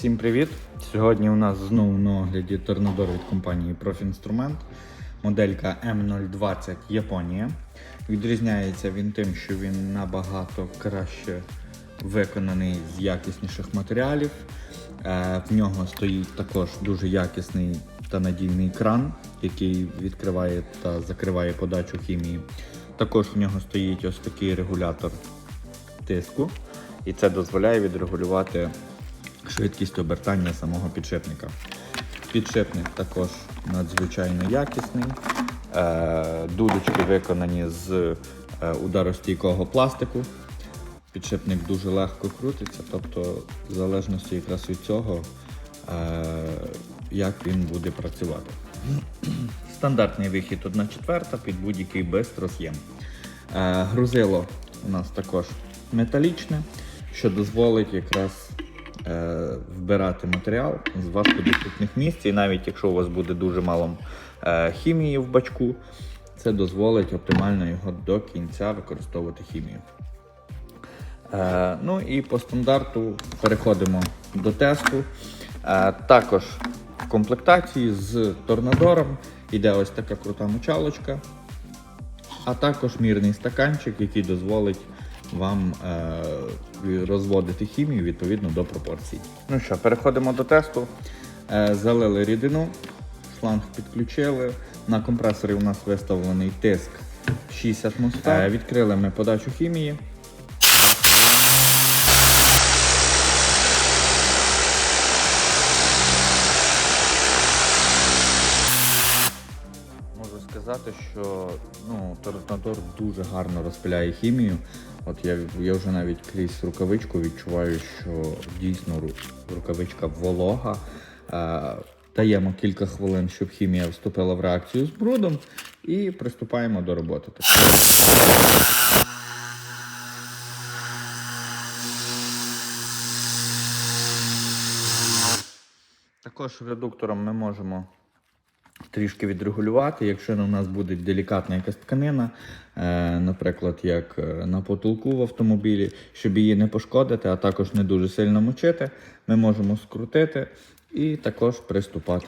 Всім привіт! Сьогодні у нас знову на огляді торнадор від компанії Профінструмент. Моделька M020 Японія. Відрізняється він тим, що він набагато краще виконаний з якісніших матеріалів. Е, В нього стоїть також дуже якісний та надійний кран, який відкриває та закриває подачу хімії. Також в нього стоїть ось такий регулятор тиску, і це дозволяє відрегулювати швидкість обертання самого підшипника. Підшипник також надзвичайно якісний. Е, Дудочки виконані з е, ударостійкого пластику. Підшипник дуже легко крутиться, тобто в залежності якраз від цього, е, як він буде працювати. Стандартний вихід 1 четверта під будь-який бистроз'єм. Е, Грузило у нас також металічне, що дозволить якраз вбирати матеріал з важкодоступних місць. І навіть якщо у вас буде дуже мало е, хімії в бачку, це дозволить оптимально його до кінця використовувати хімію. Е, ну і по стандарту переходимо до тесту. Е, також в комплектації з торнадором йде ось така крута мочалочка, а також мірний стаканчик, який дозволить вам е, розводити хімію відповідно до пропорцій. Ну що, переходимо до тесту. Е, залили рідину, шланг підключили. На компресорі у нас виставлений тиск 6 атмосфер. Е, відкрили ми подачу хімії. Сказати, що ну, торнадор дуже гарно розпиляє хімію. От я, я вже навіть крізь рукавичку відчуваю, що дійсно рукавичка волога. Е, даємо кілька хвилин, щоб хімія вступила в реакцію з брудом, і приступаємо до роботи. Також редуктором ми можемо трішки відрегулювати, якщо у нас буде делікатна якась тканина, е, наприклад, як е, на потолку в автомобілі, щоб її не пошкодити, а також не дуже сильно мочити, ми можемо скрутити і також приступати.